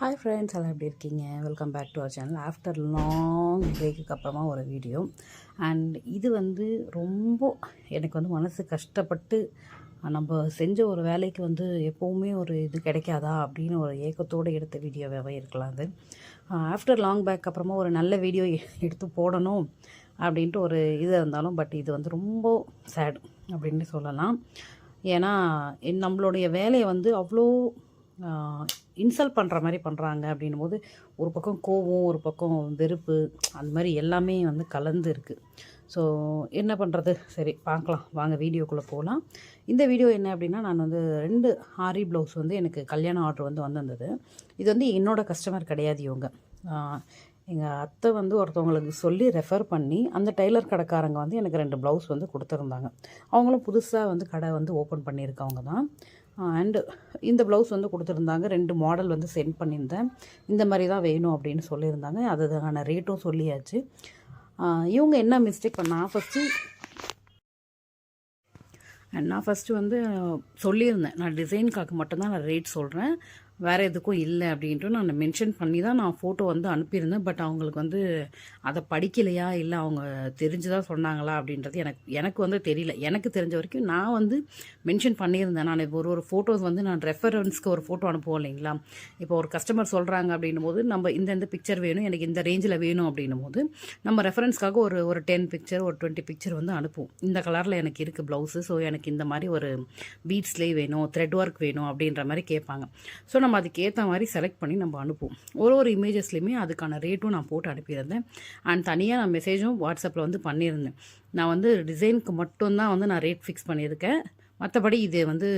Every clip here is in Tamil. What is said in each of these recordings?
ஹாய் ஃப்ரெண்ட்ஸ் எல்லாம் எப்படி இருக்கீங்க? Welcome back to our channel after long பிரேக்குக்கு அப்புறமா ஒரு வீடியோ அண்ட் இது வந்து ரொம்ப எனக்கு வந்து மனசு கஷ்டப்பட்டு நம்ம செஞ்ச ஒரு வேலைக்கு வந்து எப்போவுமே ஒரு இது கிடைக்காதா அப்படின்னு ஒரு ஏக்கத்தோடு எடுத்த வீடியோவாகவே இருக்கலாம் அது. ஆஃப்டர் லாங் பேக் அப்புறமா ஒரு நல்ல வீடியோ எடுத்து போடணும் அப்படின்ட்டு ஒரு இது இருந்தாலும் பட் இது வந்து ரொம்ப சேட் அப்படின்னு சொல்லலாம். ஏன்னா என் நம்மளுடைய வேலையை வந்து அவ்வளோ இன்சல்ட் பண்ணுற மாதிரி பண்ணுறாங்க அப்படின்னும் போது ஒரு பக்கம் கோவம் ஒரு பக்கம் வெறுப்பு அந்த மாதிரி எல்லாமே வந்து கலந்து இருக்குது ஸோ என்ன பண்ணுறது சரி பார்க்கலாம். வாங்க வீடியோக்குள்ளே போகலாம் இந்த வீடியோ என்ன அப்படின்னா நான் வந்து ரெண்டு ஆரி ப்ளவுஸ் வந்து எனக்கு கல்யாண ஆர்டர் வந்து வந்திருந்தது. இது வந்து என்னோடய கஸ்டமர் கிடையாது இவங்க. எங்கள் அத்தை வந்து ஒருத்தவங்களுக்கு சொல்லி ரெஃபர் பண்ணி அந்த டெய்லர் கடைக்காரங்க வந்து எனக்கு ரெண்டு ப்ளவுஸ் வந்து கொடுத்துருந்தாங்க. அவங்களும் புதுசாக வந்து கடை வந்து ஓப்பன் பண்ணியிருக்கவங்க தான். அண்டு இந்த ப்ளவுஸ் வந்து கொடுத்துருந்தாங்க. ரெண்டு மாடல் வந்து சென்ட் பண்ணியிருந்தேன். இந்த மாதிரி தான் வேணும் அப்படின்னு சொல்லியிருந்தாங்க. அதுக்கான ரேட்டும் சொல்லியாச்சு. இவங்க என்ன மிஸ்டேக் பண்ணா ஃபஸ்ட்டு நான் ஃபஸ்ட்டு வந்து சொல்லியிருந்தேன். நான் டிசைனுக்காக மட்டும்தான் நான் ரேட் சொல்கிறேன் வேறு எதுக்கும் இல்லை அப்படின்ட்டு நான் மென்ஷன் பண்ணி தான் நான் ஃபோட்டோ வந்து அனுப்பியிருந்தேன். பட் அவங்களுக்கு வந்து அதை படிக்கலையா? இல்லை அவங்க தெரிஞ்சுதான் சொன்னாங்களா? அப்படின்றது எனக்கு எனக்கு வந்து தெரியல. எனக்கு தெரிஞ்ச வரைக்கும் நான் வந்து மென்ஷன் பண்ணியிருந்தேன். நான் இப்போ ஒரு ஒரு ஃபோட்டோஸ் வந்து நான் ரெஃபரன்ஸ்க்கு ஒரு ஃபோட்டோ அனுப்புவோம் இல்லைங்களா? இப்போ ஒரு கஸ்டமர் சொல்கிறாங்க அப்படின்னும் போது நம்ம இந்த இந்த பிக்சர் வேணும் எனக்கு இந்த ரேஞ்சில் வேணும் அப்படின்னும் போது நம்ம ரெஃபரன்ஸ்க்காக ஒரு ஒரு டென் பிக்சர் ஒரு டுவெண்ட்டி பிக்சர் வந்து அனுப்புவோம். இந்த கலரில் எனக்கு இருக்குது ப்ளவுஸு ஸோ எனக்கு இந்த மாதிரி ஒரு பீட்ஸ்லேயே வேணும் த்ரெட் ஒர்க் வேணும் அப்படின்ற மாதிரி கேட்பாங்க. ஸோ நம்ம அதுக்கேற்ற மாதிரி செலக்ட் பண்ணி நம்ம அனுப்புவோம். ஒரு ஒரு இமேஜஸ்லையுமே அதுக்கான ரேட்டும் நான் போட்டு அனுப்பியிருந்தேன். அண்ட் தனியாக நான் மெசேஜும் வாட்ஸ்அப்பில் வந்து பண்ணியிருந்தேன். நான் வந்து டிசைனுக்கு மட்டும்தான் வந்து நான் ரேட் ஃபிக்ஸ் பண்ணியிருக்கேன். மற்றபடி இது வந்து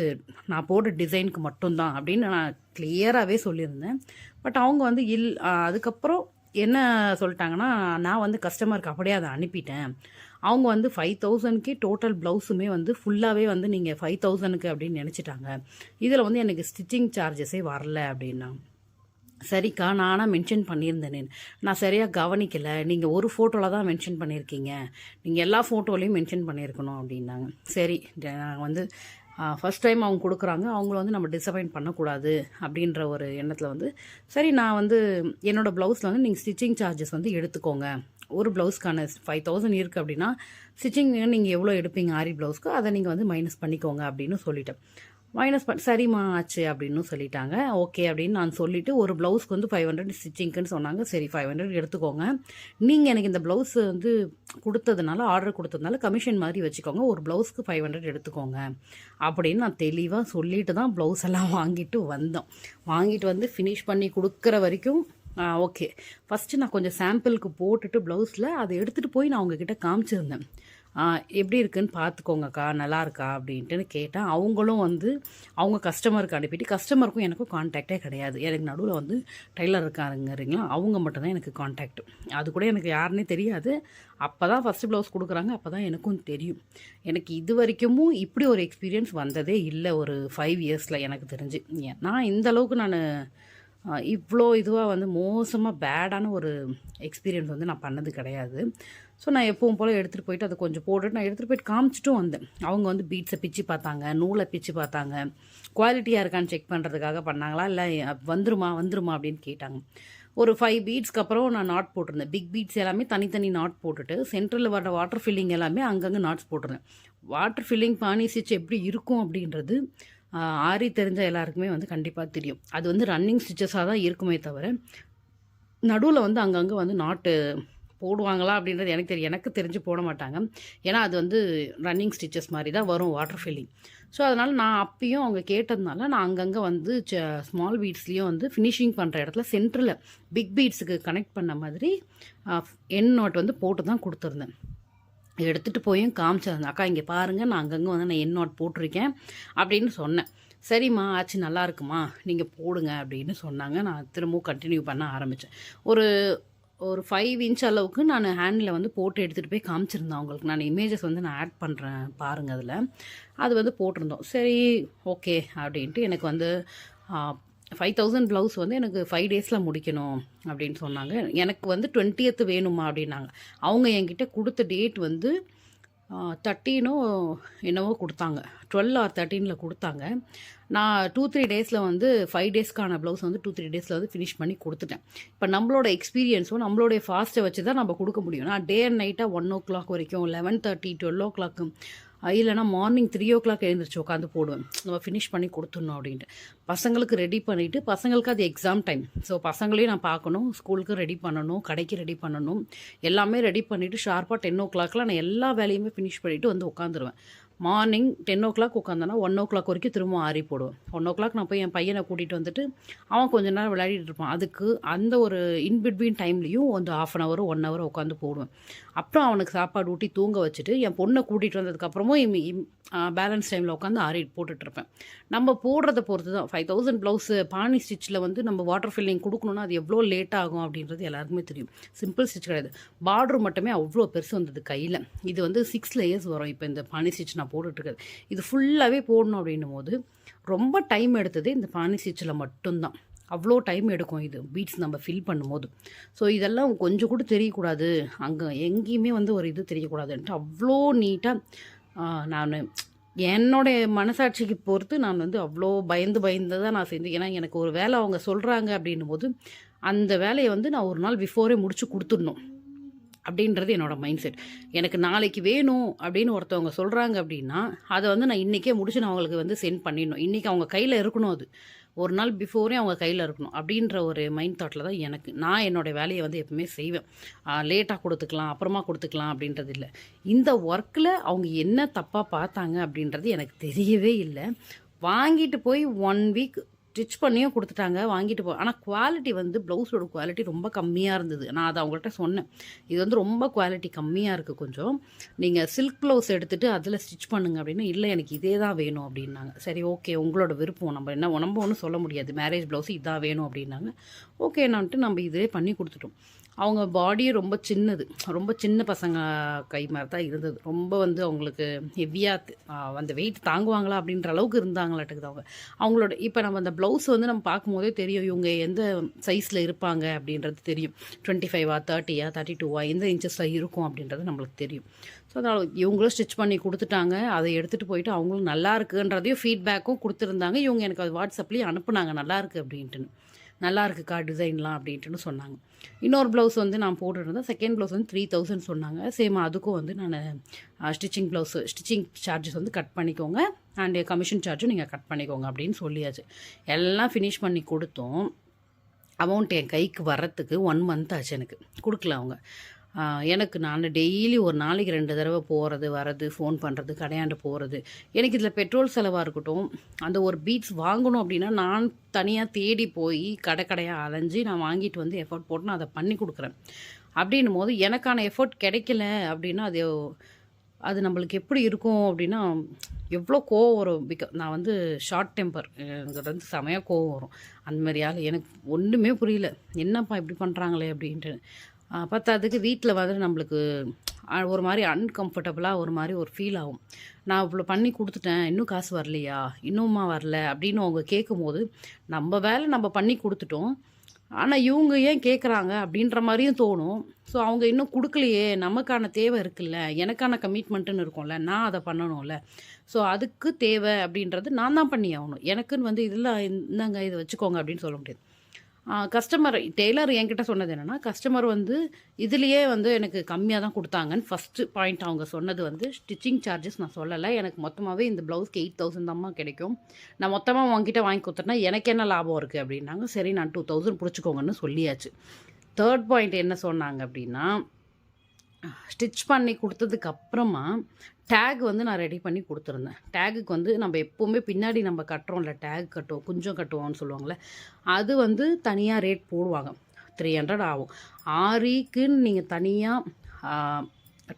நான் போடுற டிசைனுக்கு மட்டும்தான் அப்படின்னு நான் கிளியராகவே சொல்லியிருந்தேன். பட் அவங்க வந்து இல் அதுக்கப்புறம் என்ன சொல்லிட்டாங்கன்னா நான் வந்து கஸ்டமருக்கு அப்படியே அதை அனுப்பிட்டேன். அவங்க வந்து ஃபைவ் தௌசண்ட்க்கே டோட்டல் ப்ளவுஸுமே வந்து ஃபுல்லாகவே வந்து நீங்கள் ஃபைவ் தௌசண்ட்க்கு அப்படின்னு நினச்சிட்டாங்க. இதில் வந்து எனக்கு ஸ்டிச்சிங் சார்ஜஸே வரல அப்படின்னா. சரிக்கா நானாக மென்ஷன் பண்ணியிருந்தேனே. நான் சரியாக கவனிக்கலை. நீங்கள் ஒரு ஃபோட்டோவில் தான் மென்ஷன் பண்ணியிருக்கீங்க. நீங்கள் எல்லா ஃபோட்டோலையும் மென்ஷன் பண்ணியிருக்கணும் அப்படின்னாங்க. சரி நாங்கள் வந்து ஃபஸ்ட் டைம் அவங்க கொடுக்குறாங்க. அவங்கள வந்து நம்ம டிசப்பாயின்ட் பண்ணக்கூடாது அப்படின்ற ஒரு எண்ணத்தில் வந்து சரி நான் வந்து என்னோடய ப்ளவுஸில் வந்து நீங்கள் ஸ்டிச்சிங் சார்ஜஸ் வந்து எடுத்துக்கோங்க. ஒரு ப்ளவுஸ்க்கான ஃபைவ் தௌசண்ட் இருக்குது அப்படின்னா ஸ்டிச்சிங் நீங்கள் எவ்வளோ எடுப்பீங்க ஆரி ப்ளவுஸ்க்கு அதை நீங்கள் வந்து மைனஸ் பண்ணிக்கோங்க அப்படின்னு சொல்லிட்டேன். மைனஸ் பண்ணி சரிம்மா ஆச்சு அப்படின்னு சொல்லிட்டாங்க. ஓகே அப்படின்னு நான் சொல்லிவிட்டு ஒரு ப்ளவுஸ்க்கு வந்து ஃபைவ் ஹண்ட்ரட் ஸ்டிச்சிங்க்குன்னு சொன்னாங்க. சரி ஃபைவ் ஹண்ட்ரட் எடுத்துக்கோங்க. நீங்கள் எனக்கு இந்த ப்ளவுஸ் வந்து கொடுத்ததுனால ஆர்டர் கொடுத்ததுனால கமிஷன் மாதிரி வச்சுக்கோங்க. ஒரு ப்ளவுஸ்க்கு ஃபைவ் ஹண்ட்ரட் எடுத்துக்கோங்க. அப்படின்னு நான் தெளிவாக சொல்லிட்டு தான் ப்ளவுஸ் எல்லாம் வாங்கிட்டு வந்தோம். வாங்கிட்டு வந்து ஃபினிஷ் பண்ணி கொடுக்குற வரைக்கும் ஓகே. ஃபஸ்ட்டு நான் கொஞ்சம் சாம்பிளுக்கு போட்டுட்டு ப்ளவுஸில் அதை எடுத்துகிட்டு போய் நான் உங்ககிட்ட காமிச்சிருந்தேன். எப்படி இருக்குன்னு பார்த்துக்கோங்கக்கா நல்லா இருக்கா அப்படின்ட்டுன்னு கேட்டேன் அவங்களும் வந்து அவங்க கஸ்டமருக்கு அனுப்பிட்டு கஸ்டமருக்கும் எனக்கும் காண்டாக்டே கிடையாது. எனக்கு நடுவில் வந்து டெய்லர் இருக்காருங்கிறீங்களா அவங்க மட்டும்தான் எனக்கு காண்டாக்ட் அது கூட எனக்கு யாருன்னே தெரியாது. அப்போ தான் ஃபஸ்ட்டு ப்ளவுஸ் கொடுக்குறாங்க அப்போ தான் எனக்கும் தெரியும். எனக்கு இது வரைக்கும் இப்படி ஒரு எக்ஸ்பீரியன்ஸ் வந்ததே இல்லை ஒரு ஃபைவ் இயர்ஸில் எனக்கு தெரிஞ்சு. நான் இந்த அளவுக்கு நான் இவ்வளோ இதுவாக வந்து மோசமாக பேடான ஒரு எக்ஸ்பீரியன்ஸ் வந்து நான் பண்ணது கிடையாது. ஸோ நான் எப்பவும் போல் எடுத்துகிட்டு போயிட்டு அதை கொஞ்சம் போட்டுட்டு நான் எடுத்துகிட்டு போயிட்டு காமிச்சிட்டும் வந்தேன். அவங்க வந்து பீட்ஸை பிச்சு பார்த்தாங்க நூலை பிச்சு பார்த்தாங்க. குவாலிட்டியாக இருக்கான்னு செக் பண்ணுறதுக்காக பண்ணாங்களா? இல்லை வந்துருமா வந்துருமா அப்படின்னு கேட்டாங்க. ஒரு ஃபைவ் பீட்ஸ்க்கு அப்புறம் நான் நாட் போட்டிருந்தேன். பிக் பீட்ஸ் எல்லாமே தனித்தனி நாட் போட்டுட்டு சென்ட்ரலில் வர வாட்டர் ஃபில்லிங் எல்லாமே அங்கங்கே நாட்ஸ் போட்டிருந்தேன். வாட்டர் ஃபில்லிங் பானி ஸ்டிச் எப்படி இருக்கும் அப்படின்றது ஆரி தெரிஞ்ச எல்லாருக்குமே வந்து கண்டிப்பாக தெரியும். அது வந்து ரன்னிங் ஸ்டிச்சஸாக தான் இருக்குமே தவிர நடுவில் வந்து அங்கங்கே வந்து நாட்டு போடுவாங்களா அப்படின்றது எனக்கு தெரியும் எனக்கு தெரிஞ்சு போட மாட்டாங்க. ஏன்னா அது வந்து ரன்னிங் ஸ்டிச்சஸ் மாதிரி தான் வரும் வாட்டர் ஃபில்லிங் ஸோ அதனால் நான் அப்பயும் அவங்க கேட்டதுனால நான் அங்கங்கே வந்து ஸ்மால் பீட்ஸ்லேயும் வந்து ஃபினிஷிங் பண்ணுற இடத்துல சென்டரில் பிக் பீட்ஸுக்கு கனெக்ட் பண்ண மாதிரி என் நோட் வந்து போட்டு தான் கொடுத்துருந்தேன். எடுத்துகிட்டு போயும் காமிச்சிருந்தேன் அக்கா இங்கே பாருங்கள் நான் அங்கங்கே வந்து நான் என் நோட் போட்டிருக்கேன் அப்படின்னு சொன்னேன். சரிம்மா ஆச்சு நல்லா இருக்குமா? நீங்கள் போடுங்க அப்படின்னு சொன்னாங்க. நான் திரும்பவும் கண்டினியூ பண்ண ஆரம்பித்தேன் ஒரு ஒரு ஃபைவ் இன்ச் அளவுக்கு நான் ஹேண்டில் வந்து போட்டு எடுத்துகிட்டு போய் காமிச்சிருந்தேன் அவங்களுக்கு. நான் இமேஜஸ் வந்து நான் ஆட் பண்ணுறேன் பாருங்கள் அதில். அது வந்து போட்டிருந்தோம். சரி ஓகே அப்படின்ட்டு எனக்கு வந்து ஃபைவ் தௌசண்ட் ப்ளவுஸ் வந்து எனக்கு ஃபைவ் டேஸில் முடிக்கணும் அப்படின்னு சொன்னாங்க. எனக்கு வந்து டுவெண்ட்டியத்து வேணுமா அப்படின்னாங்க. அவங்க என்கிட்ட கொடுத்த டேட் வந்து தேர்ட்டீனோ என்னவோ கொடுத்தாங்க. டுவெல் ஆர் தேர்ட்டீனில் கொடுத்தாங்க. நான் டூ த்ரீ டேஸில் வந்து ஃபைவ் டேஸ்க்கான ப்ளவுஸ் வந்து டூ த்ரீ டேஸில் வந்து ஃபினிஷ் பண்ணி கொடுத்துட்டேன். இப்போ நம்மளோட எக்ஸ்பீரியன்ஸும் நம்மளுடைய ஃபாஸ்ட்டை வச்சு தான் நம்ம கொடுக்க முடியும். நான் டே அண்ட் நைட்டாக ஒன் ஓ கிளாக் வரைக்கும் லெவன் தேர்ட்டி டுவெல் ஓ கிளாக்கு இல்லைனா மார்னிங் த்ரீ ஓ கிளாக் எழுந்திரிச்சு உட்காந்து போடுவேன். நம்ம ஃபினிஷ் பண்ணி கொடுத்துடணும் அப்படின்ட்டு. பசங்களுக்கு ரெடி பண்ணிவிட்டு பசங்களுக்கு அது எக்ஸாம் டைம் ஸோ பசங்களையும் நான் பார்க்கணும். ஸ்கூலுக்கு ரெடி பண்ணணும். கடைக்கு ரெடி பண்ணணும். எல்லாமே ரெடி பண்ணிவிட்டு ஷார்ப்பாக டென் ஓ கிளாக்லாம் நான் எல்லா வேலையுமே ஃபினிஷ் பண்ணிவிட்டு வந்து உட்காந்துருவேன் மார்னிங் டென் ஓ கிளாக் உட்காந்தனா ஒன் ஓ கிளாக் வரைக்கும் திரும்ப ஆறி போடுவேன். ஒன் ஓ கிளாக் நான் போய் என் பையனை கூட்டிகிட்டு வந்துட்டு அவன் கொஞ்ச நேரம் விளையாடிட்டு இருப்பான். அதுக்கு அந்த ஒரு இன்பிட்வீன் டைம்லேயும் வந்து half an hour one hour உட்காந்து போடுவேன். அப்புறம் அவனுக்கு சாப்பாடு ஊட்டி தூங்க வச்சுட்டு என் பொண்ணை கூட்டிகிட்டு வந்ததுக்கப்புறமும் பேலன்ஸ் டைமில் உட்காந்து ஆரி போட்டுட்ருப்பேன் நம்ம போடுறத பொறுத்து தான். ஃபைவ் தௌசண்ட் ப்ளவுஸு பானி ஸ்டிச்சில் வந்து நம்ம வாட்டர் ஃபில்லிங் கொடுக்கணுன்னா அது எவ்வளோ லேட் ஆகும் அப்படின்றது எல்லாருக்குமே தெரியும். சிம்பிள் ஸ்டிச் கிடையாது. பார்டர் மட்டுமே அவ்வளோ பெருசு வந்தது கையில். இது வந்து சிக்ஸ் லேயர்ஸ் வரும். இப்போ இந்த பானி ஸ்டிச் நான் போட்டுட்ருக்காது இது ஃபுல்லாகவே போடணும் அப்படின்னும் போது ரொம்ப டைம் எடுத்தது இந்த பானி சீச்சில் மட்டும்தான். அவ்வளோ டைம் எடுக்கும் இது பீட்ஸ் நம்ம ஃபில் பண்ணும்போது. ஸோ இதெல்லாம் கொஞ்சம் கூட தெரியக்கூடாது. அங்கே எங்கேயுமே வந்து ஒரு இது தெரியக்கூடாதுன்ட்டு அவ்வளோ நீட்டாக நான் என்னுடைய மனசாட்சிக்கு பொறுத்து நான் வந்து அவ்வளோ பயந்து பயந்து தான் நான் செஞ்சேன் ஏன்னா எனக்கு ஒரு வேலை அவங்க சொல்கிறாங்க அப்படின்னும் போது அந்த வேலையை வந்து நான் ஒரு நாள் பிஃபோரே முடித்து கொடுத்துடணும். அப்படின்றது என்னோடய மைண்ட் செட் எனக்கு நாளைக்கு வேணும் அப்படின்னு ஒருத்தவங்க சொல்கிறாங்க அப்படின்னா அதை வந்து நான் இன்றைக்கே முடிச்சு நான் அவங்களுக்கு வந்து சென்ட் பண்ணிடணும். இன்றைக்கி அவங்க கையில் இருக்கணும் அது. ஒரு நாள் பிஃபோரே அவங்க கையில் இருக்கணும். அப்படின்ற ஒரு மைண்ட் தாட்டில் தான் எனக்கு நான் என்னோடய வேலையை வந்து எப்பவுமே செய்வேன். லேட்டாக கொடுத்துக்கலாம் அப்புறமா கொடுத்துக்கலாம் அப்படின்றது இல்லை. இந்த ஒர்க்கில் அவங்க என்ன தப்பாக பார்த்தாங்க அப்படின்றது எனக்கு தெரியவே இல்லை. வாங்கிட்டு போய் ஒன் வீக் ஸ்டிச் பண்ணியும் கொடுத்துட்டாங்க வாங்கிட்டு போ. ஆனால் குவாலிட்டி வந்து ப்ளவுஸோட குவாலிட்டி ரொம்ப கம்மியாக இருந்தது. நான் அதை அவங்கள்ட்ட சொன்னேன். இது வந்து ரொம்ப குவாலிட்டி கம்மியாக இருக்குது கொஞ்சம். நீங்கள் சில்க் ப்ளவுஸ் எடுத்துகிட்டு அதில் ஸ்டிச் பண்ணுங்க அப்படின்னு. இல்லை எனக்கு இதே தான் வேணும் அப்படின்னாங்க. சரி ஓகே உங்களோட விருப்பம். நம்ம என்ன நம்ம ஒன்றும் சொல்ல முடியாது. மேரேஜ் ப்ளவுஸ் இதான் வேணும் அப்படின்னாங்க. ஓகேனான்ட்டு நம்ம இதே பண்ணி கொடுத்துட்டோம். அவங்க பாடியும் ரொம்ப சின்னது. ரொம்ப சின்ன பசங்க கை மாதிரி தான் இருந்தது. ரொம்ப வந்து அவங்களுக்கு ஹெவியாக அந்த வெயிட் தாங்குவாங்களா அப்படின்ற அளவுக்கு இருந்தாங்களாட்டுக்குது அவங்க. அவங்களோட இப்போ நம்ம அந்த ப்ளவுஸ் வந்து நம்ம பார்க்கும்போதே தெரியும். இவங்க எந்த சைஸில் இருப்பாங்க அப்படின்றது தெரியும். டுவெண்ட்டி ஃபைவா தேர்ட்டியா தேர்ட்டி டூவா எந்த இன்ச்சஸில் இருக்கும் அப்படின்றது நம்மளுக்கு தெரியும். ஸோ அதனால் இவங்களும் ஸ்டிச் பண்ணி கொடுத்துட்டாங்க. அதை எடுத்துகிட்டு போயிட்டு அவங்களும் நல்லா இருக்குன்றதையும் ஃபீட்பேக்கும் கொடுத்துருந்தாங்க. இவங்க எனக்கு அது வாட்ஸ்அப்லேயும் அனுப்புனாங்க. நல்லா இருக்குது அப்படின்ட்டுன்னு. நல்லா இருக்குக்கா டிசைன்லாம் அப்படின்ட்டுன்னு சொன்னாங்க. இன்னொரு ப்ளவுஸ் வந்து நான் போட்டுருந்தேன். செகண்ட் ப்ளவுஸ் வந்து த்ரீ தௌசண்ட் சொன்னாங்க. சேம் அதுக்கும் வந்து நான் ஸ்டிச்சிங் ப்ளவுஸு ஸ்டிச்சிங் சார்ஜஸ் வந்து கட் பண்ணிக்கோங்க. அண்ட் கமிஷன் சார்ஜும் நீங்கள் கட் பண்ணிக்கோங்க அப்படின்னு சொல்லியாச்சு. எல்லாம் ஃபினிஷ் பண்ணி கொடுத்தோம். அமௌண்ட் என் கைக்கு வர்றதுக்கு ஒன் மந்த் ஆச்சு எனக்கு. கொடுக்கல அவங்க. எனக்கு நான் டெய்லி ஒரு நாளைக்கு ரெண்டு தடவை போகிறது வரது ஃபோன் பண்ணுறது கடையாண்டு போகிறது எனக்கு இதில் பெட்ரோல் செலவாக இருக்கட்டும் அந்த ஒரு பீட்ஸ் வாங்கணும் அப்படின்னா நான் தனியாக தேடி போய் கடை கடையாக அலைஞ்சி நான் வாங்கிட்டு வந்து எஃபர்ட் போட்டு நான் அதை பண்ணி கொடுக்குறேன். அப்படின்னும் போது எனக்கான எஃபர்ட் கிடைக்கல அப்படின்னா அது அது நம்மளுக்கு எப்படி இருக்கும் அப்படின்னா எவ்வளோ கோவம் வரும். பிக நான் வந்து ஷார்ட் டெம்பர் எனக்கு வந்து செமையாக கோவம் வரும். அந்த மாதிரி ஆள் எனக்கு ஒன்றுமே புரியல. என்னப்பா இப்படி பண்ணுறாங்களே அப்படின்ட்டு. பத்தாததுக்கு வீட்டில் வந்து நம்மளுக்கு ஒரு மாதிரி அன்கம்ஃபர்டபுளாக ஒரு மாதிரி ஒரு ஃபீல் ஆகும். நான் இவ்வளோ பண்ணி கொடுத்துட்டேன் இன்னும் காசு வரலையா? இன்னுமா வரல? அப்படின்னு அவங்க கேட்கும்போது நம்ம வேலை நம்ம பண்ணி கொடுத்துட்டோம். ஆனால் இவங்க ஏன் கேட்குறாங்க அப்படின்ற மாதிரியும் தோணும். ஸோ அவங்க இன்னும் கொடுக்கலையே நமக்கான தேவை இருக்குல்ல எனக்கான கமிட்மெண்ட்டுன்னு இருக்கும்ல நான் அதை பண்ணணும்ல. ஸோ அதுக்கு தேவை அப்படின்றது நான் தான் பண்ணி ஆகணும். எனக்குன்னு வந்து இதில் இந்தாங்க இதை வச்சுக்கோங்க அப்படின்னு சொல்ல முடியாது. கஸ்டமர் டெய்லர் என்கிட்ட சொன்னது என்னென்னா கஸ்டமர் வந்து இதுலேயே வந்து எனக்கு கம்மியாக தான் கொடுத்தாங்கன்னு ஃபஸ்ட்டு பாயிண்ட் அவங்க சொன்னது வந்து ஸ்டிச்சிங் சார்ஜஸ் நான் சொல்லலை. எனக்கு மொத்தமாகவே இந்த ப்ளவுஸ்க்கு எயிட் தௌசண்ட் தான்மா கிடைக்கும். நான் மொத்தமாக உங்ககிட்ட வாங்கி கொடுத்தேன்னா எனக்கு என்ன லாபம் இருக்குது அப்படின்னாங்க. சரி நான் டூ தௌசண்ட் பிடிச்சிக்கோங்கன்னு சொல்லியாச்சு. தேர்ட் பாயிண்ட் என்ன சொன்னாங்க அப்படின்னா ஸ்டிச் பண்ணி கொடுத்ததுக்கு அப்புறமா டேக் வந்து நான் ரெடி பண்ணி கொடுத்துருந்தேன். டேகுக்கு வந்து நம்ம எப்போவுமே பின்னாடி நம்ம கட்டுறோம்ல டேக் கட்டுவோம் குஞ்சம் கட்டுவோம்னு சொல்லுவாங்கள்ல அது வந்து தனியாக ரேட் போடுவாங்க. த்ரீ ஹண்ட்ரட் ஆகும். ஆரிக்குன்னு நீங்கள் தனியாக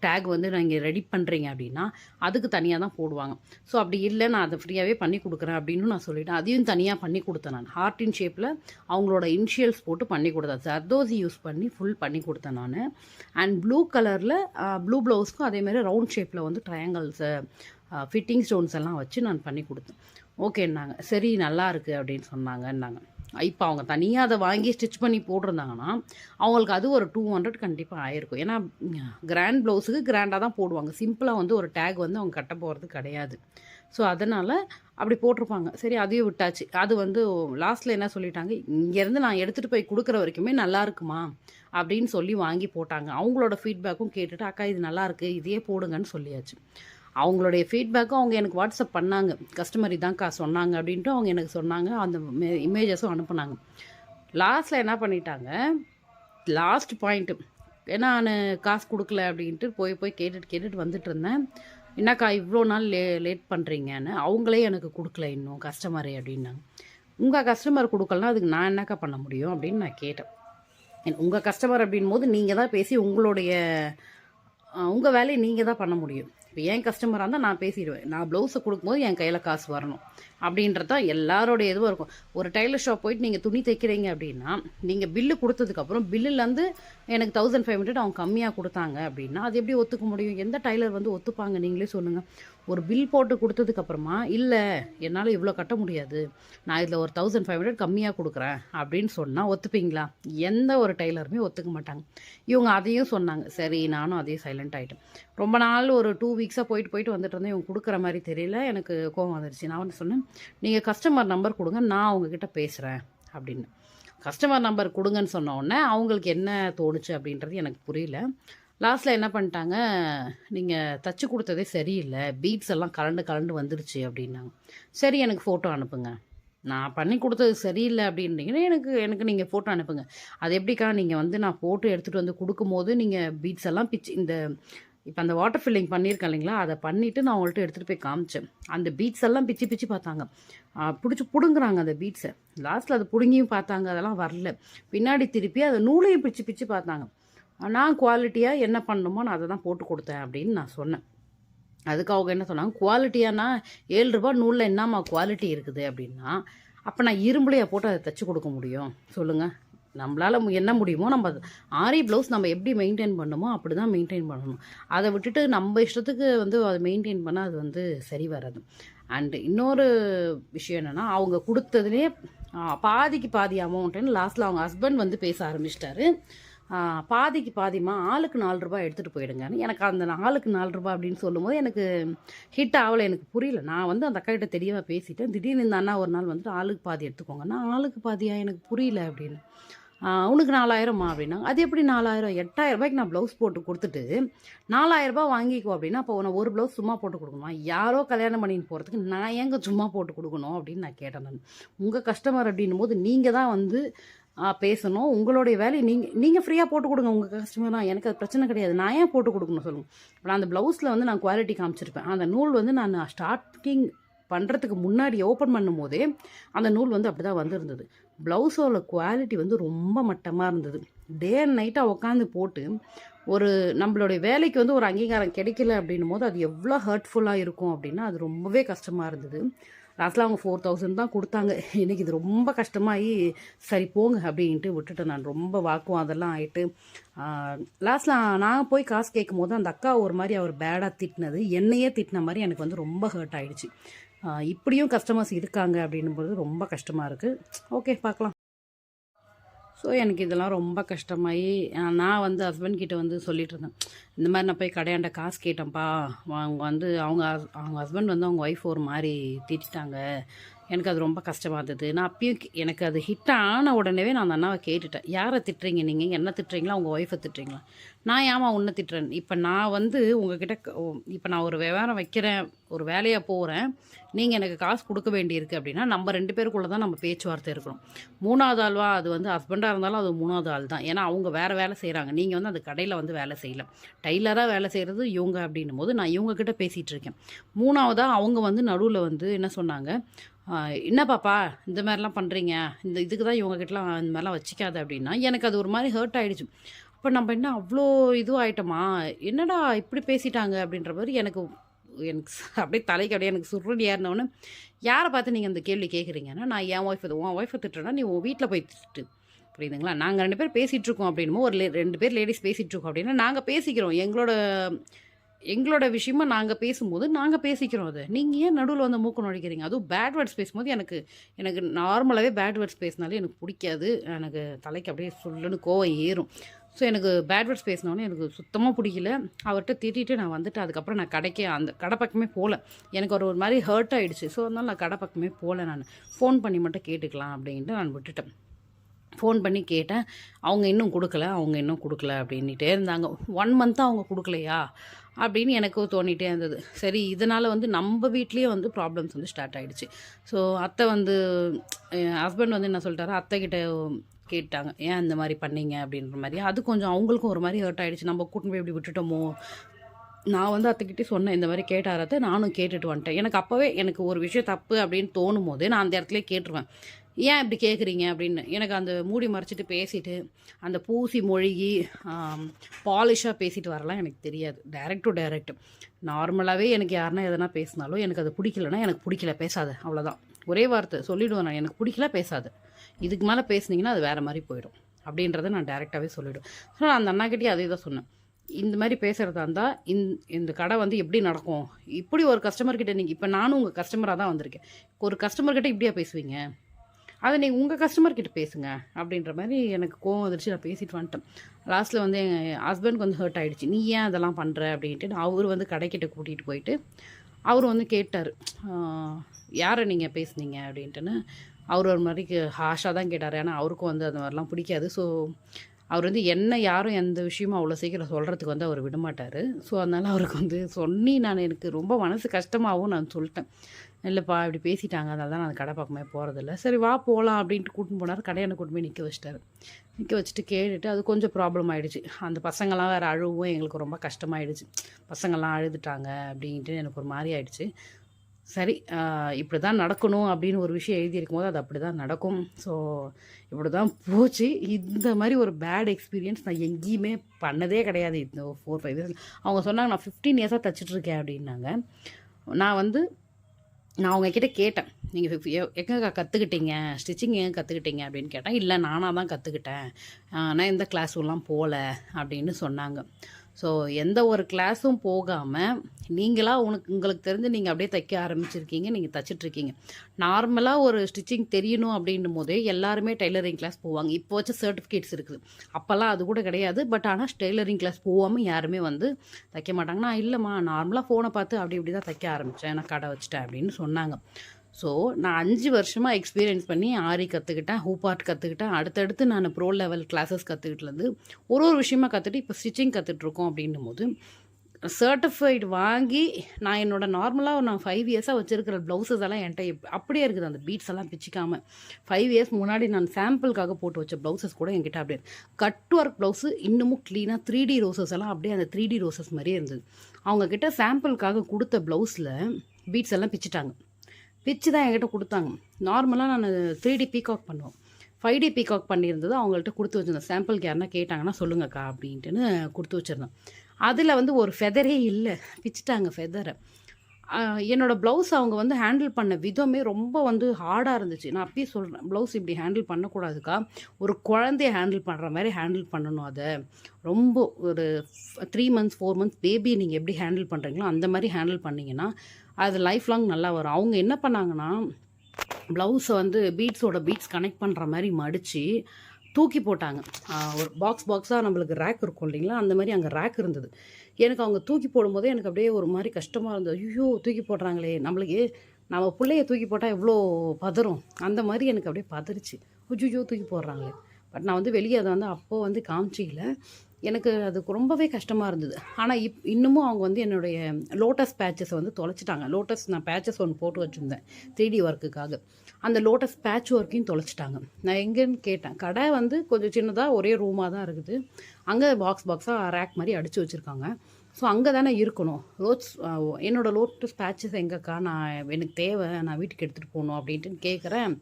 டேக் வந்து நீங்கள் ரெடி பண்ணுறீங்க அப்படின்னா அதுக்கு தனியாக தான் போடுவாங்க. ஸோ அப்படி இல்லை நான் அதை ஃப்ரீயாகவே பண்ணி கொடுக்குறேன் அப்படின்னு நான் சொல்லிட்டேன். அதையும் தனியாக பண்ணி கொடுத்தேன் நான். ஹார்ட்டின் ஷேப்பில் அவங்களோட இனிஷியல்ஸ் போட்டு பண்ணி கொடுத்தேன். ஜர்தோசி யூஸ் பண்ணி ஃபுல் பண்ணி கொடுத்தேன் நான். அண்ட் ப்ளூ கலரில் ப்ளூ ப்ளவுஸ்க்கும் அதேமாதிரி ரவுண்ட் ஷேப்பில் வந்து ட்ரையாங்கல்ஸு ஃபிட்டிங் ஸ்டோன்ஸ் எல்லாம் வச்சு நான் பண்ணி கொடுத்தேன். ஓகேன்னாங்க சரி நல்லா இருக்குது அப்படின்னு சொன்னாங்கன்னாங்க. இப்போ அவங்க தனியாக அதை வாங்கி ஸ்டிச் பண்ணி போட்டிருந்தாங்கன்னா அவங்களுக்கு அது ஒரு டூ ஹண்ட்ரட் கண்டிப்பாக ஆயிருக்கும். ஏன்னா கிராண்ட் ப்ளவுஸுக்கு கிராண்டாக தான் போடுவாங்க. சிம்பிளாக வந்து ஒரு டேக் வந்து அவங்க கட்ட போகிறது கிடையாது. ஸோ அதனால் அப்படி போட்டிருப்பாங்க. சரி அதையும் விட்டாச்சு. அது வந்து லாஸ்ட்டில் என்ன சொல்லிட்டாங்க? இங்கேருந்து நான் எடுத்துகிட்டு போய் கொடுக்குற வரைக்குமே நல்லா இருக்குமா? அப்படின்னு சொல்லி வாங்கி போட்டாங்க. அவங்களோட ஃபீட்பேக்கும் கேட்டுட்டு அக்கா இது நல்லாயிருக்கு இதையே போடுங்கன்னு சொல்லியாச்சு. அவங்களுடைய ஃபீட்பேக்கும் அவங்க எனக்கு வாட்ஸ்அப் பண்ணாங்க. கஸ்டமர் இதான்க்கா சொன்னாங்க அப்படின்ட்டு அவங்க எனக்கு சொன்னாங்க. அந்த இமேஜஸும் அனுப்புனாங்க. லாஸ்ட்டில் என்ன பண்ணிட்டாங்க? லாஸ்ட் பாயிண்ட்டு ஏன்னா நான் காசு கொடுக்கல அப்படின்ட்டு போய் போய் கேட்டுட்டு கேட்டுட்டு வந்துட்டு இருந்தேன். என்னக்கா இவ்வளோ நாள் லே லேட் பண்ணுறீங்கன்னு அவங்களே எனக்கு கொடுக்கல இன்னும். கஸ்டமரே அப்படின்னாங்க. உங்கள் கஸ்டமர் கொடுக்கலனா அதுக்கு நான் என்னக்கா பண்ண முடியும்? அப்படின்னு நான் கேட்டேன். உங்கள் கஸ்டமர் அப்படின் போது நீங்கள் தான் பேசி உங்களுடைய உங்கள் வேலையை நீங்கள் தான் பண்ண முடியும். இப்போ என் கஸ்டமராக இருந்தால் நான் பேசிடுவேன். நான் ப்ளவுஸை கொடுக்கும்போது என் கையில் காசு வரணும். அப்படின்றது தான் எல்லாரோடைய இதுவும் இருக்கும். ஒரு டைலர் ஷாப் போயிட்டு நீங்கள் துணி தைக்கிறீங்க அப்படின்னா நீங்கள் பில்லு கொடுத்ததுக்கப்புறம் பில்லுலேருந்து எனக்கு தௌசண்ட் ஃபைவ் ஹண்ட்ரட் அவங்க கம்மியாக கொடுத்தாங்க அப்படின்னா அது எப்படி ஒத்துக்க முடியும்? எந்த டைலர் வந்து ஒத்துப்பாங்க? நீங்களே சொல்லுங்கள் ஒரு பில் போட்டு கொடுத்ததுக்கப்புறமா இல்லை என்னால் இவ்வளோ கட்ட முடியாது. நான் இதில் ஒரு தௌசண்ட் ஃபைவ் ஹண்ட்ரட் கம்மியாக கொடுக்குறேன். அப்படின்னு சொன்னால் ஒத்துப்பீங்களா? எந்த ஒரு டைலருமே ஒத்துக்க மாட்டாங்க. இவங்க அதையும் சொன்னாங்க. சரி நானும் அதையும் சைலண்ட் ஆகிட்டேன் ரொம்ப நாள் ஒரு டூ வீக்ஸாக போயிட்டு போயிட்டு வந்துட்டு இருந்தேன். இவங்க கொடுக்குற மாதிரி தெரியல. எனக்கு கோவம் வந்துருச்சு. நான் வந்து சொன்னேன் நீங்கள் கஸ்டமர் நம்பர் கொடுங்க. நான் அவங்கக்கிட்ட பேசுகிறேன் அப்படின்னு. கஸ்டமர் நம்பர் கொடுங்கன்னு சொன்ன உடனே அவங்களுக்கு என்ன தோணுச்சு அப்படின்றது எனக்கு புரியல. லாஸ்ட்டில் என்ன பண்ணிட்டாங்க நீங்கள் தச்சு கொடுத்ததே சரியில்லை பீட்ஸ் எல்லாம் கலண்டு கலண்டு வந்துருச்சு அப்படின்னாங்க. சரி எனக்கு ஃபோட்டோ அனுப்புங்க. நான் பண்ணி கொடுத்தது சரியில்லை அப்படின்றீங்கன்னா எனக்கு எனக்கு நீங்கள் ஃபோட்டோ அனுப்புங்க. அது எப்படிக்கா நீங்கள் வந்து நான் ஃபோட்டோ எடுத்துகிட்டு வந்து கொடுக்கும்போது நீங்கள் பீட்ஸ் எல்லாம் பிச்சு இந்த இப்போ அந்த வாட்டர் ஃபில்லிங் பண்ணியிருக்கேன் இல்லைங்களா? அதை பண்ணிவிட்டு நான் அவங்கள்ட்ட எடுத்துகிட்டு போய் காமிச்சேன். அந்த பீட்ஸ் எல்லாம் பிச்சு பிச்சு பார்த்தாங்க. பிடிச்சி பிடுங்குறாங்க அந்த பீட்ஸை லாஸ்ட்டில் அதை பிடுங்கியும் பார்த்தாங்க அதெல்லாம் வரல. பின்னாடி திருப்பி அதை நூலையும் பிச்சு பிச்சு பார்த்தாங்க. நான் குவாலிட்டியாக என்ன பண்ணணுமோ நான் அதை தான் போட்டு கொடுத்தேன் அப்படின்னு நான் சொன்னேன். அதுக்கு அவங்க என்ன சொன்னாங்க? குவாலிட்டியானா ஏழு ரூபா நூலில் என்னம்மா குவாலிட்டி இருக்குது அப்படின்னா அப்போ நான் இரும்புலையை போட்டு அதை தைச்சி கொடுக்க முடியும்? சொல்லுங்கள் நம்மளால் என்ன முடியுமோ நம்ம ஆரி ப்ளவுஸ் நம்ம எப்படி மெயின்டைன் பண்ணணுமோ அப்படி தான் மெயின்டைன் பண்ணணும். அதை விட்டுட்டு நம்ம இஷ்டத்துக்கு வந்து அதை மெயின்டைன் பண்ணால் அது வந்து சரி வராது. அண்டு இன்னொரு விஷயம் என்னென்னா அவங்க கொடுத்ததுலேயே பாதிக்கு பாதி அமௌண்ட்டுன்னு லாஸ்ட்டில் அவங்க ஹஸ்பண்ட் வந்து பேச ஆரம்பிச்சிட்டாரு. பாதிக்கு பாதிமா ஆளுக்கு நாலு ரூபாய் எடுத்துகிட்டு போயிடுங்கன்னு. எனக்கு அந்த நாலுக்கு நாலு ரூபாய் அப்படின்னு சொல்லும்போது எனக்கு ஹிட் ஆகலை எனக்கு புரியல. நான் வந்து அந்த அக்கா கிட்ட தெரியவா பேசிட்டேன். திடீர்னு இந்த அண்ணா ஒரு நாள் வந்துட்டு ஆளுக்கு பாதி எடுத்துக்கோங்க. நான் ஆளுக்கு பாதியா? எனக்கு புரியல அப்படின்னு. உனக்கு நாலாயிரமா அப்படின்னா? அது எப்படி நாலாயிரம்? எட்டாயிரம் ரூபாய்க்கு நான் ப்ளவுஸ் போட்டு கொடுத்துட்டு நாலாயிரரூபா வாங்கிக்குவோம் வாங்கிக்கோ அப்படின்னா அப்போ உன ஒரு ப்ளவுஸ் சும்மா போட்டு கொடுக்கணுமா? யாரோ கல்யாணம் பண்ணின்னு போகிறதுக்கு நான் ஏங்க சும்மா போட்டு கொடுக்கணும் அப்படின்னு நான் கேட்டேன் நான். உங்கள் கஸ்டமர் அப்படின்னும் போது நீங்கள் தான் வந்து பேசணும். உங்களுடைய வேலையை நீங்கள் நீங்கள் ஃப்ரீயாக போட்டு கொடுங்க. உங்கள் கஸ்டமர்லாம் எனக்கு அது பிரச்சனை கிடையாது. நான் ஏன் போட்டு கொடுக்கணும் சொல்லுங்கள் இப்போ அந்த ப்ளவுஸில் வந்து நான் குவாலிட்டி காமிச்சிருப்பேன். அந்த நூல் வந்து நான் ஸ்டார்டிங் பண்ணுறதுக்கு முன்னாடி ஓப்பன் பண்ணும் போதே அந்த நூல் வந்து அப்படி தான் வந்திருந்தது ப்ளவுஸோட குவாலிட்டி வந்து ரொம்ப மட்டமாக இருந்தது. டே அண்ட் நைட்டாக உட்காந்து போட்டு ஒரு நம்மளுடைய வேலைக்கு வந்து ஒரு அங்கீகாரம் கிடைக்கல அப்படின்னும் போது அது எவ்வளோ ஹர்ட்ஃபுல்லாக இருக்கும் அப்படின்னா அது ரொம்பவே கஷ்டமாக இருந்தது. லாஸ்ட்டில் அவங்க ஃபோர் தௌசண்ட் தான் கொடுத்தாங்க. எனக்கு இது ரொம்ப கஷ்டமாகி சரி போங்க அப்படின்ட்டு விட்டுட்டேன் நான். ரொம்ப வாக்குவோம் அதெல்லாம் ஆகிட்டு லாஸ்ட்டில் நான் போய் காசு கேட்கும் போது அந்த அக்கா ஒரு மாதிரி அவர் பேடாக திட்டினது. என்னையே திட்டின மாதிரி எனக்கு வந்து ரொம்ப ஹர்ட் ஆகிடுச்சு இப்படியும் கஸ்டமர்ஸ் இருக்காங்க அப்படின்னும்போது ரொம்ப கஷ்டமாக இருக்குது ஓகே பார்க்கலாம். ஸோ எனக்கு இதெல்லாம் ரொம்ப கஷ்டமாகி நான் வந்து ஹஸ்பண்ட் கிட்டே வந்து சொல்லிட்டு இருந்தேன் இந்த மாதிரி நான் போய் கடையாண்ட காசு கேட்டேன்ப்பா. அவங்க வந்து அவங்க அவங்க ஹஸ்பண்ட் வந்து அவங்க ஒய்ஃப் ஒரு மாதிரி திட்டாங்க எனக்கு அது ரொம்ப கஷ்டமாக இருந்தது. நான் அப்பயும் எனக்கு அது ஹிட் ஆன உடனே நான் அந்த அண்ணாவை கேட்டுட்டேன். யாரை திட்டுறீங்க நீங்கள் என்ன திட்டுறீங்களா? உங்கள் ஒய்ஃபை திட்டுறீங்களா? நான் ஏமா உன்னை திட்டுறேன். இப்போ நான் வந்து உங்ககிட்ட இப்போ நான் ஒரு விவரம் வைக்கிறேன். ஒரு வேலையாக போகிறேன் நீங்கள் எனக்கு காசு கொடுக்க வேண்டியிருக்கு அப்படின்னா நம்ம ரெண்டு பேருக்குள்ளே தான் நம்ம பேச்சுவார்த்தை இருக்கணும். மூணாவது ஆள்வா? அது வந்து ஹஸ்பண்டாக இருந்தாலும் அது மூணாவது ஆள் தான். ஏன்னா அவங்க வேறு வேலை செய்கிறாங்க நீங்கள் வந்து அந்த கடையில் வந்து வேலை செய்யல. டைலராக வேலை செய்கிறது இவங்க அப்படின்னும் போது நான் இவங்கக்கிட்ட பேசிகிட்டு இருக்கேன். மூணாவதாக அவங்க வந்து நடுவில் வந்து என்ன சொன்னாங்க? என்ன பாப்பா? இந்த மாதிரிலாம் பண்ணுறீங்க இந்த இதுக்கு தான் இவங்ககிட்டலாம் இந்த மாதிரிலாம் வச்சிக்காது அப்படின்னா எனக்கு அது ஒரு மாதிரி ஹர்ட் ஆகிடுச்சு அப்போ நம்ம என்ன அவ்வளோ இதுவும் ஆகிட்டோமா என்னடா இப்படி பேசிட்டாங்க அப்படின்ற மாதிரி எனக்கு எனக்கு அப்படியே தலைக்கு அப்படியே எனக்கு சுருடி ஏறினவொன்னே யாரை பார்த்து நீங்கள் அந்த கேள்வி கேட்குறீங்கன்னா நான் என் ஒய்ஃப் உன் ஒய்ஃபை திட்டுறேன்னா நீ உன் வீட்டில் போய் திட்டு. புரியுதுங்களா? நாங்கள் ரெண்டு பேர் பேசிகிட்டு இருக்கோம் அப்படின்னுமோ ஒரு ரெண்டு பேர் லேடிஸ் பேசிகிட்ருக்கோம் அப்படின்னா நாங்கள் பேசிக்கிறோம். எங்களோட எங்களோட விஷயமா நாங்கள் பேசும்போது நாங்கள் பேசிக்கிறோம் அது. நீங்கள் ஏன் நடுவில் வந்து மூக்கு நுழைக்கிறீங்க? அதுவும் பேட் வேர்ட்ஸ் பேசும்போது எனக்கு எனக்கு நார்மலாகவே பேட் வேர்ட்ஸ் பேசினாலே எனக்கு பிடிக்காது. எனக்கு தலைக்கு அப்படியே சொல்லுன்னு கோவம் ஏறும். ஸோ எனக்கு பேட் வேர்ட்ஸ் பேசினோன்னே எனக்கு சுத்தமாக பிடிக்கல. அவர்கிட்ட திட்டிட்டு நான் வந்துட்டு அதுக்கப்புறம் நான் கடைக்கே அந்த கடை பக்கமே போகல எனக்கு ஒரு ஒரு மாதிரி ஹர்ட் ஆகிடுச்சு ஸோ அதனால் நான் கடை பக்கமே போகல நான். ஃபோன் பண்ணி மட்டும் கேட்டுக்கலாம் அப்படின்ட்டு நான் விட்டுட்டேன். ஃபோன் பண்ணி கேட்டேன் அவங்க இன்னும் கொடுக்கல அவங்க இன்னும் கொடுக்கல அப்படின்ட்டே இருந்தாங்க. ஒன் மந்த்தாக அவங்க கொடுக்கலையா? அப்படின்னு எனக்கு தோணிகிட்டே இருந்தது. சரி இதனால் வந்து நம்ம வீட்லேயே வந்து ப்ராப்ளம்ஸ் வந்து ஸ்டார்ட் ஆகிடுச்சு ஸோ அத்தை வந்து என் ஹஸ்பண்ட் வந்து என்ன சொல்லிட்டாரு? அத்தைக்கிட்ட கேட்டாங்க. ஏன் இந்த மாதிரி பண்ணீங்க? அப்படின்ற மாதிரி. அது கொஞ்சம் அவங்களுக்கும் ஒரு மாதிரி ஹர்ட் ஆகிடுச்சு நம்ம கூட்டின்னு போய் இப்படி விட்டுட்டோமோ? நான் வந்து அத்தைக்கிட்டே சொன்னேன் இந்த மாதிரி கேட்டாரத்தை நானும் கேட்டுட்டு வந்துட்டேன். எனக்கு அப்போவே எனக்கு ஒரு விஷயம் தப்பு அப்படின்னு தோணும் போது நான் அந்த இடத்துல கேட்டுருவேன். ஏன் இப்படி கேட்குறீங்க அப்படின்னு எனக்கு அந்த மூடி மறைச்சிட்டு பேசிட்டு அந்த பூசி மொழிகி பாலிஷாக பேசிட்டு வரலாம் எனக்கு தெரியாது. டைரக்ட் டு டைரக்ட் நார்மலாகவே எனக்கு யாருன்னா எதனா பேசினாலும் எனக்கு அது பிடிக்கலன்னா எனக்கு பிடிக்கல பேசாத. அவ்வளோதான் ஒரே வார்த்தை சொல்லிவிடுவேன் நான். எனக்கு பிடிக்கல பேசாது. இதுக்கு மேலே பேசுனீங்கன்னா அது வேறு மாதிரி போயிடும். அப்படின்றத நான் டேரெக்டாகவே சொல்லிவிடுவேன் ஸோ நான் அந்த அண்ணாக்கிட்டே அதே தான் சொன்னேன். இந்த மாதிரி பேசுகிறதா இருந்தால் இந் இந்த கடை வந்து எப்படி நடக்கும்? இப்படி ஒரு கஸ்டமர்கிட்ட நீங்கள் இப்போ நானும் உங்கள் கஸ்டமராக தான் வந்திருக்கேன். ஒரு கஸ்டமர்கிட்ட இப்படியா பேசுவீங்க? அதை நீங்கள் உங்கள் கஸ்டமர் கிட்ட பேசுங்க அப்படின்ற மாதிரி எனக்கு கோவம் வந்துருச்சு. நான் பேசிட்டு வந்துட்டேன். லாஸ்ட்டில் வந்து எங்கள் ஹஸ்பண்ட் வந்து ஹர்ட் ஆகிடுச்சு நீ ஏன் அதெல்லாம் பண்ணுற அப்படின்ட்டு அவர் வந்து கடைக்கிட்ட கூட்டிகிட்டு போயிட்டு அவர் வந்து கேட்டார். யாரை நீங்கள் பேசுனீங்க? அப்படின்ட்டுன்னு அவர் ஒரு மாதிரிக்கு ஹாஷாக தான் கேட்டார். ஏன்னா அவருக்கும் வந்து அந்த மாதிரிலாம் பிடிக்காது. ஸோ அவர் வந்து என்ன யாரும் எந்த விஷயமும் அவ்வளோ சீக்கிரம் சொல்கிறதுக்கு வந்து அவர் விடமாட்டார். ஸோ அதனால் அவருக்கு வந்து சொன்னி நான் எனக்கு ரொம்ப மனசு கஷ்டமாகவும் நான் சொல்லிட்டேன். இல்லைப்பா இப்படி பேசிட்டாங்க. அதனால தான் நான் கடை பக்கமே போகிறதில்ல சரி வா போகலாம் அப்படின்ட்டு கூட்டின்னு போனார். கடையை கூட்டு போய் நிற்க வச்சிட்டாரு. நிற்க வச்சுட்டு கேட்டுட்டு அது கொஞ்சம் ப்ராப்ளம் ஆகிடுச்சு அந்த பசங்கள்லாம் வேறு அழுவும். எங்களுக்கு ரொம்ப கஷ்டமாயிடுச்சு. பசங்கள்லாம் அழுதுட்டாங்க அப்படின்ட்டு எனக்கு ஒரு மாதிரி ஆயிடுச்சு. சரி இப்படி தான் நடக்கணும் அப்படின்னு ஒரு விஷயம் எழுதியிருக்கும் போது அது அப்படி தான் நடக்கும். ஸோ இப்படி தான் போச்சு. இந்த மாதிரி ஒரு பேட் எக்ஸ்பீரியன்ஸ் நான் எங்கேயுமே பண்ணதே கிடையாது. இந்த ஃபோர் ஃபைவ் இயர்ஸ் அவங்க சொன்னாங்க நான் ஃபிஃப்டீன் இயர்ஸாக தச்சிட்ருக்கேன் அப்படின்னாங்க. நான் வந்து நான் அவங்கக்கிட்ட கேட்டேன். நீங்கள் ஃபிஃப் எங்கே கற்றுக்கிட்டீங்க ஸ்டிச்சிங் எங்கே கற்றுக்கிட்டீங்க அப்படின்னு கேட்டேன். இல்லை நானாக தான் கற்றுக்கிட்டேன் நான் எந்த கிளாஸுலாம் போகல அப்படின்னு சொன்னாங்க. ஸோ எந்த ஒரு கிளாஸும் போகாமல் நீங்களாக உனக்கு உங்களுக்கு தெரிஞ்சு நீங்கள் அப்படியே தைக்க ஆரம்பிச்சிருக்கீங்க நீங்கள் தைச்சிட்ருக்கீங்க நார்மலாக ஒரு ஸ்டிச்சிங் தெரியணும் அப்படின்னும் போதே எல்லாருமே டெய்லரிங் கிளாஸ் போவாங்க. இப்போ வச்ச சர்டிஃபிகேட்ஸ் இருக்குது. அப்போல்லாம் அது கூட கிடையாது. பட் ஆனால் டெய்லரிங் கிளாஸ் போகாமல் யாருமே வந்து தைக்க மாட்டாங்கன்னா இல்லைம்மா நார்மலாக ஃபோனை பார்த்து அப்படி இப்படி தான் தைக்க ஆரம்பித்தேன் நான் கடை வச்சுட்டேன் அப்படின்னு சொன்னாங்க. ஸோ நான் அஞ்சு வருஷமாக எக்ஸ்பீரியன்ஸ் பண்ணி ஆரி கற்றுக்கிட்டேன் ஹூபார்ட் கற்றுக்கிட்டேன் அடுத்தடுத்து நான் ப்ரோ லெவல் கிளாஸஸ் கற்றுக்கிட்டுலேருந்து ஒரு ஒரு விஷயமா கற்றுட்டு இப்போ ஸ்டிச்சிங் கற்றுட்ருக்கோம் அப்படின்னும் போது சர்டிஃபைடு வாங்கி நான் என்னோடய நார்மலாக நான் ஃபைவ் இயர்ஸாக வச்சுருக்கிற ப்ளவுசஸ் எல்லாம் என்கிட்ட அப்படியே இருக்குது. அந்த பீட்ஸ் எல்லாம் பிச்சிக்காமல் ஃபைவ் இயர்ஸ் முன்னாடி நான் சாம்பிளுக்காக போட்டு வச்ச ப்ளவுசஸ் கூட என்கிட்ட அப்படியே கட் ஒர்க் ப்ளவுஸு இன்னமும் க்ளீனாக த்ரீ டி ரோசஸ் எல்லாம் அப்படியே அந்த த்ரீ டி ரோசஸ் மாதிரியே இருந்தது. அவங்கக்கிட்ட சாம்பிளுக்காக கொடுத்த ப்ளவுஸில் பீட்ஸ் எல்லாம் பிச்சுட்டாங்க. பிச்சு தான் என்கிட்ட கொடுத்தாங்க. நார்மலாக நான் த்ரீ டி பீகாக் பண்ணுவோம் ஃபைவ் டி பீகாக் பண்ணியிருந்தது அவங்கள்ட்ட கொடுத்து வச்சுருந்தேன். சாம்பிளுக்கு யாருன்னா கேட்டாங்கன்னா சொல்லுங்கக்கா அப்படின்ட்டுன்னு கொடுத்து வச்சுருந்தேன். அதில் வந்து ஒரு ஃபெதரே இல்லை. பிச்சுட்டாங்க ஃபெதரை என்னோடய ப்ளவுஸ் அவங்க வந்து ஹேண்டில் பண்ண விதமே ரொம்ப வந்து ஹார்டாக இருந்துச்சு. நான் அப்பயே சொல்கிறேன் ப்ளவுஸ் இப்படி ஹேண்டில் பண்ணக்கூடாதுக்கா. ஒரு குழந்தைய ஹேண்டில் பண்ணுற மாதிரி ஹேண்டில் பண்ணணும் அதை. ரொம்ப ஒரு த்ரீ மந்த்ஸ் ஃபோர் மந்த்ஸ் பேபியை நீங்கள் எப்படி ஹேண்டில் பண்ணுறீங்களோ அந்த மாதிரி ஹேண்டில் பண்ணிங்கன்னா அது லைஃப் லாங் நல்லா வரும். அவங்க என்ன பண்ணாங்கன்னா ப்ளவுஸை வந்து பீட்ஸோட பீட்ஸ் கனெக்ட் பண்ணுற மாதிரி மடித்து தூக்கி போட்டாங்க. ஒரு பாக்ஸ் பாக்ஸாக நம்மளுக்கு ரேக் இருக்கும் இல்லைங்களா? அந்த மாதிரி அங்கே ரேக் இருந்தது. எனக்கு அவங்க தூக்கி போடும்போது எனக்கு அப்படியே ஒரு மாதிரி கஷ்டமாக இருந்தது. ஐயோ தூக்கி போடுறாங்களே. நம்மளுக்கு நம்ம பிள்ளைய தூக்கி போட்டால் எவ்வளோ பதறும். அந்த மாதிரி எனக்கு அப்படியே பதறிச்சு. ஐயோ தூக்கி போடுறாங்களே. பட் நான் வந்து வெளியே அதை வந்து அப்போது வந்து காமிச்சிக்கல. எனக்கு அதுக்கு ரொம்பவே கஷ்டமாக இருந்தது. ஆனால் இப் இன்னமும் அவங்க வந்து என்னுடைய லோட்டஸ் பேச்சஸை வந்து தொலைச்சிட்டாங்க. லோட்டஸ் நான் பேச்சஸ் ஒன்று போட்டு வச்சுருந்தேன். த்ரீ டி ஒர்க்குக்காக அந்த லோட்டஸ் பேட்ச் ஒர்க்கையும் தொலைச்சிட்டாங்க. நான் எங்கேன்னு கேட்டேன். கடை வந்து கொஞ்சம் சின்னதாக ஒரே ரூமாக தான் இருக்குது. அங்கே பாக்ஸ் பாக்ஸாக ரேக் மாதிரி அடித்து வச்சுருக்காங்க. ஸோ அங்கே தானே இருக்கணும் ரோட்ஸ் என்னோடய லோட்டஸ் பேச்சஸ் எங்கேக்கா? நான் எனக்கு தேவை. நான் வீட்டுக்கு எடுத்துகிட்டு போகணும் அப்படின்ட்டு கேட்குறேன்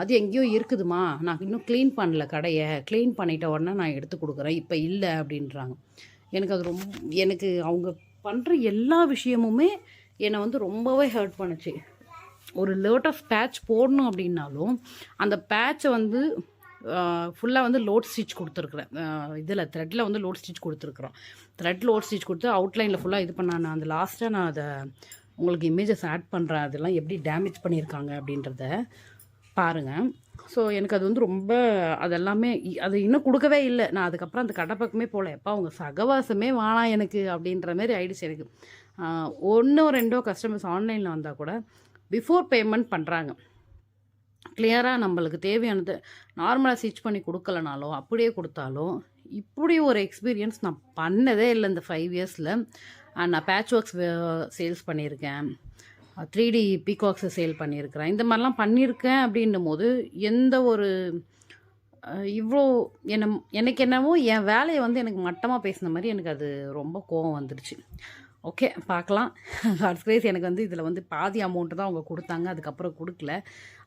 அது எங்கேயோ இருக்குதுமா நான் இன்னும் க்ளீன் பண்ணல கடையை. க்ளீன் பண்ணிட்ட உடனே நான் எடுத்து கொடுக்குறேன். இப்போ இல்லை அப்படின்றாங்க. எனக்கு அது ரொம்ப எனக்கு அவங்க பண்ணுற எல்லா விஷயமுமே என்னை வந்து ரொம்பவே ஹர்ட் பண்ணுச்சு. ஒரு லோட்டஸ் பேட்ச் போடணும் அப்படின்னாலும் அந்த பேட்சை வந்து ஃபுல்லாக வந்து லோட் ஸ்டிச் கொடுத்துருக்குறேன். இதில் த்ரெட்டில் வந்து லோட் ஸ்டிச் கொடுத்துருக்குறோம். த்ரெட் லோட் ஸ்டிச் கொடுத்து அவுட்லைனில் ஃபுல்லாக இது பண்ண நான் அந்த லாஸ்ட்டாக நான் அதை உங்களுக்கு இமேஜஸ் ஆட் பண்ணுறேன் அதெல்லாம் எப்படி டேமேஜ் பண்ணியிருக்காங்க அப்படின்றத பாருங்கள் ஸோ எனக்கு அது வந்து ரொம்ப அதெல்லாமே இ- அது இன்னும் கொடுக்கவே இல்லை. நான் அதுக்கப்புறம் அந்த கடை பக்கமே போகல. எப்போ அவங்க சகவாசமே வேணாம் எனக்கு அப்படின்ற மாதிரி ஆயிடுச்சு எனக்கு. ஒன்றோ ரெண்டோ கஸ்டமர்ஸ் ஆன்லைனில் வந்தால் கூட பிஃபோர் பேமெண்ட் பண்ணுறாங்க கிளியராக நம்மளுக்கு தேவையானது நார்மலாக ஸ்டிச் பண்ணி கொடுக்கலனாலும் அப்படியே கொடுத்தாலும் இப்படி ஒரு எக்ஸ்பீரியன்ஸ் நான் பண்ணதே இல்லை இந்த ஃபைவ் இயர்ஸில் நான் பேட்ச் ஒர்க்ஸ் சேல்ஸ் பண்ணியிருக்கேன். த்ரீ டி பீகாக்ஸை சேல் பண்ணியிருக்கிறேன். இந்த மாதிரிலாம் பண்ணியிருக்கேன் அப்படின்னும் போது எந்த ஒரு இவ்வளோ என்ன எனக்கு என்னவோ என் வேலையை வந்து எனக்கு மட்டமாக பேசின மாதிரி எனக்கு அது ரொம்ப கோவம் வந்துடுச்சு ஓகே பார்க்கலாம். காட்ஸ் கிரேஸ் எனக்கு வந்து இதில் வந்து பாதி அமௌண்ட்டு தான் அவங்க கொடுத்தாங்க. அதுக்கப்புறம் கொடுக்கல.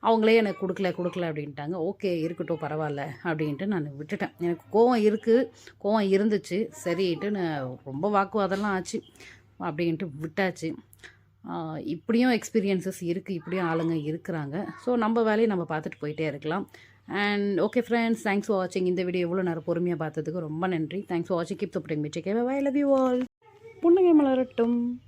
அவங்களே எனக்கு கொடுக்கல கொடுக்கல அப்படின்ட்டாங்க. ஓகே இருக்கட்டும் பரவாயில்ல அப்படின்ட்டு நான் விட்டுட்டேன். எனக்கு கோவம் இருக்குது கோவம் இருந்துச்சு. சரின்ட்டு நான் ரொம்ப வாக்குவாதம்லாம் ஆச்சு. அப்படின்ட்டு விட்டாச்சு. இப்படியும் எக்ஸ்பீரியன்சஸ் இருக்குது இப்படியும் ஆளுங்க இருக்கிறாங்க. ஸோ நம்ம வேலையை நம்ம பார்த்துட்டு போயிட்டே இருக்கலாம். And okay friends thanks for வாட்சிங் இந்த வீடியோ எவ்வளோ நேரம் பொறுமையாக பார்த்ததுக்கு ரொம்ப நன்றி. தேங்க்ஸ் ஃபார் வாட்சிங் keep supporting me take bye love you all புன்னகை மலரட்டும்.